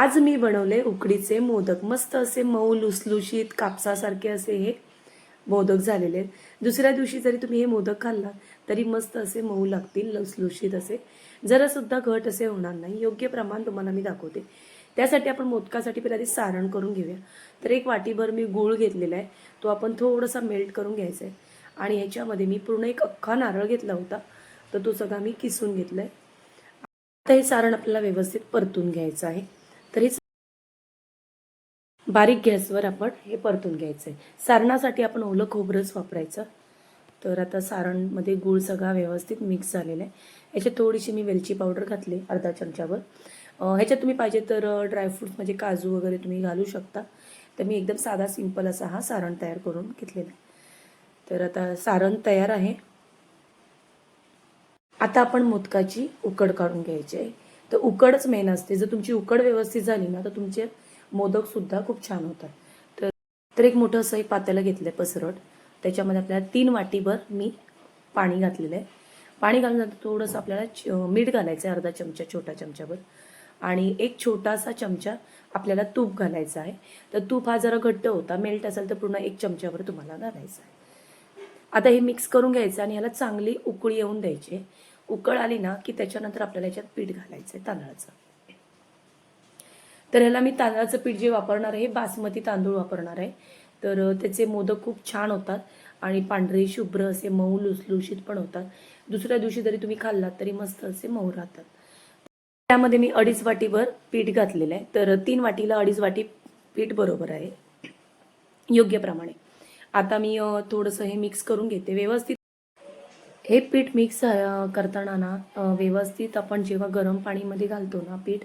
आज मी बनवले उकडीचे मोदक. मस्त असे मऊ लुसलुशीत कापसासारखे असे हे मोदक झालेले आहेत. दुसऱ्या दिवशी जरी तुम्ही हे मोदक खाल्ला तरी मस्त असे मऊ लागतील लुसलुशीत असे. जरासुद्धा घट असे होणार नाही. योग्य प्रमाण तुम्हाला मी दाखवते. त्यासाठी आपण मोदकासाठी पहिला आधी सारण करून घेऊया. तर एक वाटीभर मी गूळ घेतलेला आहे. तो आपण थोडासा मेल्ट करून घ्यायचा आहे. आणि ह्याच्यामध्ये मी पूर्ण एक अख्खा नारळ घेतला होता. तर तो सगळा मी किसून घेतला आहे आता हे सारण आपल्याला व्यवस्थित परतून घ्यायचं आहे. तरीच बारीक गॅसवर आपण हे परतून घ्यायचं आहे सारणासाठी आपण ओलं खोबरंच वापरायचं. तर आता सारणमध्ये गूळ सगळा व्यवस्थित मिक्स झालेला आहे. याच्यात थोडीशी मी वेलची पावडर घातली अर्धा चमच्यावर ह्याच्यात तुम्ही पाहिजे तर ड्रायफ्रूट्स म्हणजे काजू वगैरे तुम्ही घालू शकता. तर मी एकदम साधा सिंपल असा हा सारण तयार करून घेतलेला आहे. तर आता सारण तयार आहे. आता आपण मोदकाची उकड काढून घ्यायची आहे. तर उकडच मेन असते. जर तुमची उकड व्यवस्थित झाली ना तर तुमचे मोदक सुद्धा खूप छान होतात. तर तर एक मोठं असं एक पातेलं घेतलं आहे पसरट. त्याच्यामध्ये आपल्याला तीन वाटीभर मी पाणी घातलेलं आहे. पाणी घालूनंतर थोडंसं आपल्याला च- मीठ घालायचं आहे अर्धा चमचा छोटा चमचाभर. आणि एक छोटासा चमचा आपल्याला तूप घालायचा आहे. तर तूप हा जरा घट्ट होता मेल्ट असेल तर पूर्ण एक चमच्यावर तुम्हाला घालायचं आहे. आता हे मिक्स करून घ्यायचं आणि ह्याला चांगली उकळी येऊन द्यायची आहे. उकळ आली ना की त्याच्यानंतर आपल्याला याच्यात पीठ घालायचं आहे तांदळाचं. तर ह्याला मी तांदळाचं पीठ जे वापरणार आहे हे बासमती तांदूळ वापरणार आहे. तर त्याचे मोदक खूप छान होतात आणि पांढरे शुभ्र असे मऊ लुसलुशीत पण होतात. दुसऱ्या दिवशी जरी तुम्ही खाल्लात तरी मस्त असे मऊ राहतात. त्यामध्ये मी अडीच वाटीभर पीठ घातलेलं आहे. तर तीन वाटीला अडीच वाटी पीठ बरोबर आहे. योग्य प्रमाणे. आता मी थोडंसं हे मिक्स करून घेते. व्यवस्थित हे पीठ मिक्स करताना ना व्यवस्थित आपण जेव्हा गरम पाणीमध्ये घालतो ना पीठ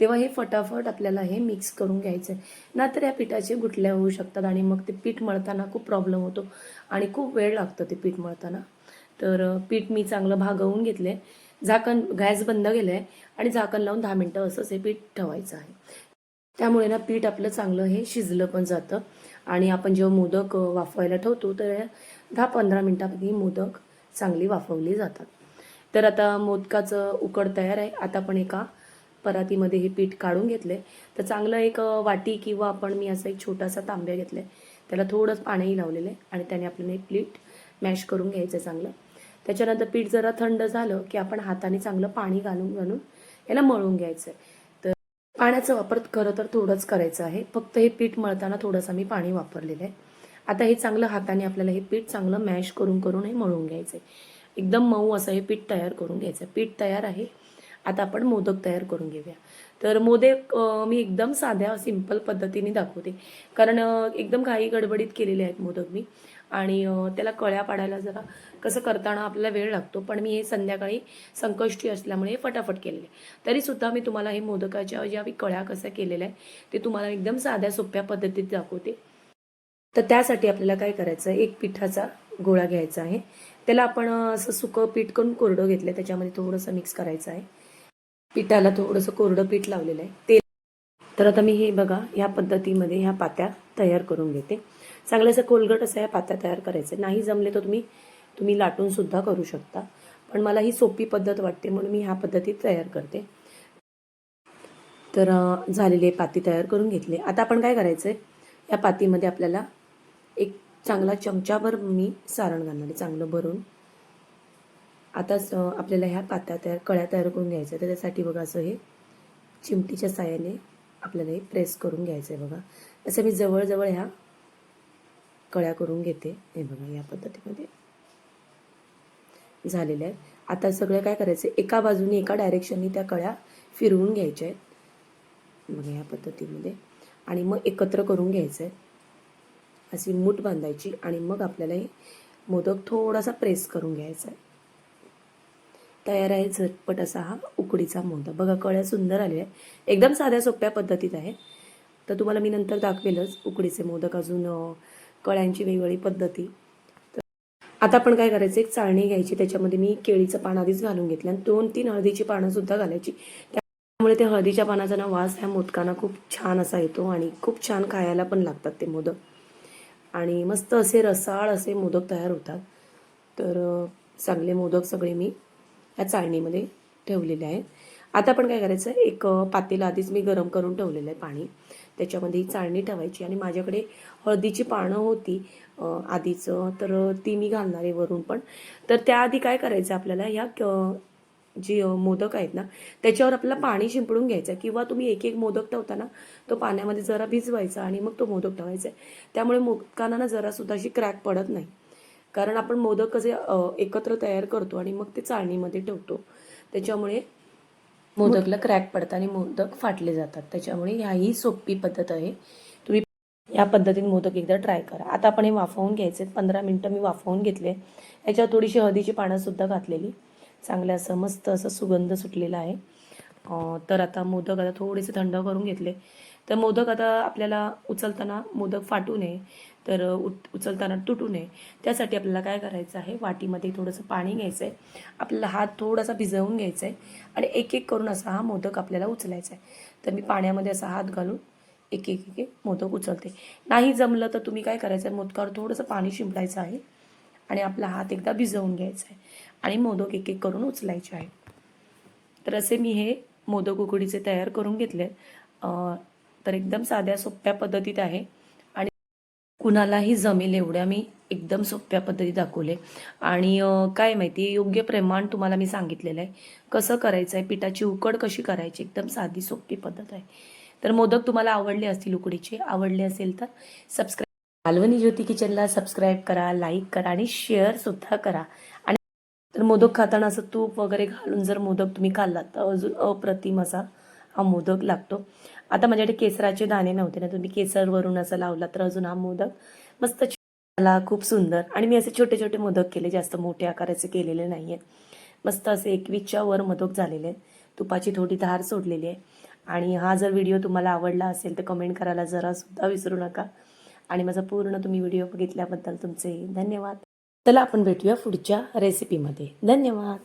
तेव्हा हे फटाफट आपल्याला हे मिक्स करून घ्यायचं आहे नाहीतर या पिठाचे गुठल्या होऊ शकतात आणि मग ते पीठ मळताना खूप प्रॉब्लेम होतो आणि खूप वेळ लागतो ते पीठ मळताना. तर पीठ मी चांगलं भागवून घेतले झाकण गॅस बंद केलं आहे आणि झाकण लावून दहा मिनटं असंच हे पीठ ठेवायचं आहे. त्यामुळे ना पीठ आपलं चांगलं हे शिजलं पण जातं आणि आपण जेव्हा मोदक वाफवायला ठेवतो तर दहा पंधरा मिनटामध्ये मोदक चांगली वाफवली जातात. तर आता मोदकाचं उकड तयार आहे. आता आपण एका परातीमध्ये हे पीठ काढून घेतले तर चांगलं एक वाटी किंवा आपण मी असा एक छोटासा तांब्या घेतलाय. त्याला थोडंच पाणीही लावलेलं आहे आणि त्याने आपल्याला एक पीठ मॅश करून घ्यायचं आहे चांगलं. त्याच्यानंतर पीठ जरा थंड झालं की आपण हाताने चांगलं पाणी घालून घालून याला मळून घ्यायचं आहे. तर पाण्याचा वापर खरं तर थोडंच करायचं आहे. फक्त हे पीठ मळताना थोडंसं मी पाणी वापरलेलं आहे. आता हे चांगलं हाताने आपल्याला हे पीठ चांगलं मॅश करून करून हे मळून घ्यायचं आहे एकदम मऊ असं हे पीठ तयार करून घ्यायचं आहे पीठ तयार आहे. आता आपण मोदक तयार करून घेऊया. तर मोदक मी एकदम साध्या सिंपल पद्धतीने दाखवते. कारण एकदम घाई गडबडीत केलेले आहेत मोदक मी. आणि त्याला कळ्या पाडायला जरा कसं करताना आपल्याला वेळ लागतो. पण मी हे संध्याकाळी संकष्टी असल्यामुळे हे फटाफट केलेले. तरी सुद्धा मी तुम्हाला हे मोदकाच्या ज्या मी कळ्या कशा केलेल्या आहे ते तुम्हाला एकदम साध्या सोप्या पद्धतीत दाखवते. तर त्यासाठी आपल्याला काय करायचं आहे? एक पिठाचा गोळा घ्यायचा आहे. त्याला आपण असं सुकं पीठ करून कोरडं घेतलं त्याच्यामध्ये थोडंसं मिक्स करायचं आहे. पिठाला थोडंसं कोरडं पीठ लावलेलं आहे. ते तर आता मी हे बघा ह्या पद्धतीमध्ये ह्या पात्या तयार करून घेते. चांगल्याचं कोलगट असं ह्या पात्या तयार करायचं. नाही जमले तर तुम्ही तुम्ही लाटूनसुद्धा करू शकता. पण मला ही सोपी पद्धत वाटते म्हणून मी ह्या पद्धतीत तयार करते. तर झालेले पाती तयार करून घेतले. आता आपण काय करायचं आहे या पातीमध्ये आपल्याला एक चांगला चमचाभर मी सारण घालणार आहे चांगलं भरून. आताच आपल्याला ह्या पात्या तयार कळ्या तयार करून घ्यायच्या तर त्यासाठी बघा असं हे चिमटीच्या साह्याने आपल्याला हे प्रेस करून घ्यायचं आहे बघा. असं मी जवळजवळ ह्या कळ्या करून घेते. हे बघा या पद्धतीमध्ये झालेल्या आहेत. आता सगळं काय करायचं? एका बाजूने एका डायरेक्शननी त्या कळ्या फिरवून घ्यायच्या आहेत. बघा या पद्धतीमध्ये. आणि मग एकत्र करून घ्यायचं आहे अशी मूठ बांधायची आणि मग आपल्याला हे मोदक थोडासा प्रेस करून घ्यायचा आहे. तयार आहे झटपट असा हा उकडीचा मोदक. बघा कळ्या सुंदर आलेल्या आहे एकदम साध्या सोप्या पद्धतीत आहे. तर तुम्हाला मी नंतर दाखवेलच उकडीचे मोदक अजून कळ्यांची वेगवेगळी पद्धती. तर आता आपण काय करायचं एक चाळणी घ्यायची. त्याच्यामध्ये मी केळीचं पान आधीच घालून घेतलं आणि दोन तीन हळदीची पानंसुद्धा घालायची. त्यामुळे ते हळदीच्या पानाचा ना वास ह्या मोदकांना खूप छान असा येतो आणि खूप छान खायला पण लागतात ते मोदक. आणि मस्त असे रसाळ असे मोदक तयार होतात. तर चांगले मोदक सगळे मी या चाळणीमध्ये ठेवलेले आहेत. आता आपण काय करायचं एक पातेला पातेलं आधीच मी गरम करून ठेवलेलं आहे पाणी. त्याच्यामध्ये ही चाळणी ठेवायची आणि माझ्याकडे हळदीची पानं होती आधीचं आधीच तर ती मी घालणार आहे वरून पण. तर त्याआधी काय करायचं आपल्याला ह्या क- जी मोदक आहेत ना त्याच्यावर आपल्याला पाणी शिंपडून घ्यायचं किंवा तुम्ही एक एक मोदक ठेवताना तो पाण्यामध्ये जरा भिजवायचा आणि मग तो मोदक ठेवायचा त्यामुळे मोदकांना ना जरा सुद्धा अशी क्रॅक पडत नाही. कारण आपण मोदक कसे एकत्र तयार करतो आणि मग ते चाळणीमध्ये ठेवतो. त्याच्यामुळे मोदकला क्रॅक पडतात आणि मोदक फाटले जातात. त्याच्यामुळे ह्याही सोपी पद्धत आहे. तुम्ही या पद्धतीने मोदक एकदा ट्राय करा. आता आपण हे वाफवून घ्यायचे पंधरा मिनटं मी वाफवून घेतले. याच्यावर थोडीशी हळदीची पानं सुद्धा घातलेली. चांगलं असं मस्त असं सुगंध सुटलेला आहे. तर आता मोदक आता थोडेसे थंड करून घेतले. तर मोदक आता आपल्याला उचलताना मोदक फाटू नये तर उट उचलताना तुटू नये. त्यासाठी आपल्याला काय करायचं आहे? वाटीमध्ये थोडंसं पाणी घ्यायचं आहे आपल्याला हात थोडासा भिजवून घ्यायचा आहे आणि एक एक करून असा हा मोदक आपल्याला उचलायचा आहे तर मी पाण्यामध्ये असा हात घालून एक एक एक एक मोदक उचलते. नाही जमलं तर तुम्ही काय करायचं आहे मोदकावर थोडंसं पाणी शिंपडायचं आहे. आणि आपला हात एकदा भिजवून घ्यायचा आहे आणि मोदक एक एक करून उचलायचे आहे तर असे मी हे मोदक उकडीचे तयार करून घेतले तर एकदम साध्या सोप्या पद्धतीत आहे. आणि कुणालाही जमेल एवढ्या मी एकदम सोप्या पद्धती दाखवले. आणि काय माहिती योग्य प्रमाण तुम्हाला मी सांगितलेलं आहे कसं करायचं आहे पिठाची उकड कशी करायची एकदम साधी सोपी पद्धत आहे. तर मोदक तुम्हाला आवडले असतील उकडीचे आवडले असेल तर सबस्क्राईब मालवणी ज्योती किचनला सबस्क्राईब करा लाईक करा आणि शेअर सुद्धा करा. आणि तर मोदक खाताना असं तूप वगैरे घालून जर मोदक तुम्ही खाल्लात तर अजून अप्रतिम असा हा मोदक लागतो. आता माझ्याकडे केसराचे दाणे नव्हते ना तुम्ही केसरवरून असं लावला तर अजून हा मोदक मस्त मला खूप सुंदर. आणि मी असे छोटे छोटे मोदक केले जास्त मोठे आकाराचे केलेले नाही आहेत मस्त असे एकवीसच्या वर मोदक झालेले आहेत. तुपाची थोडी धार सोडलेली आहे. आणि हा जर व्हिडिओ तुम्हाला आवडला असेल तर कमेंट करायला जरासुद्धा विसरू नका. आणि माझा पूर्ण तुम्ही व्हिडिओ बघितल्याबद्दल तुमचे धन्यवाद. चला आपण भेटूया पुढच्या रेसिपीमध्ये धन्यवाद.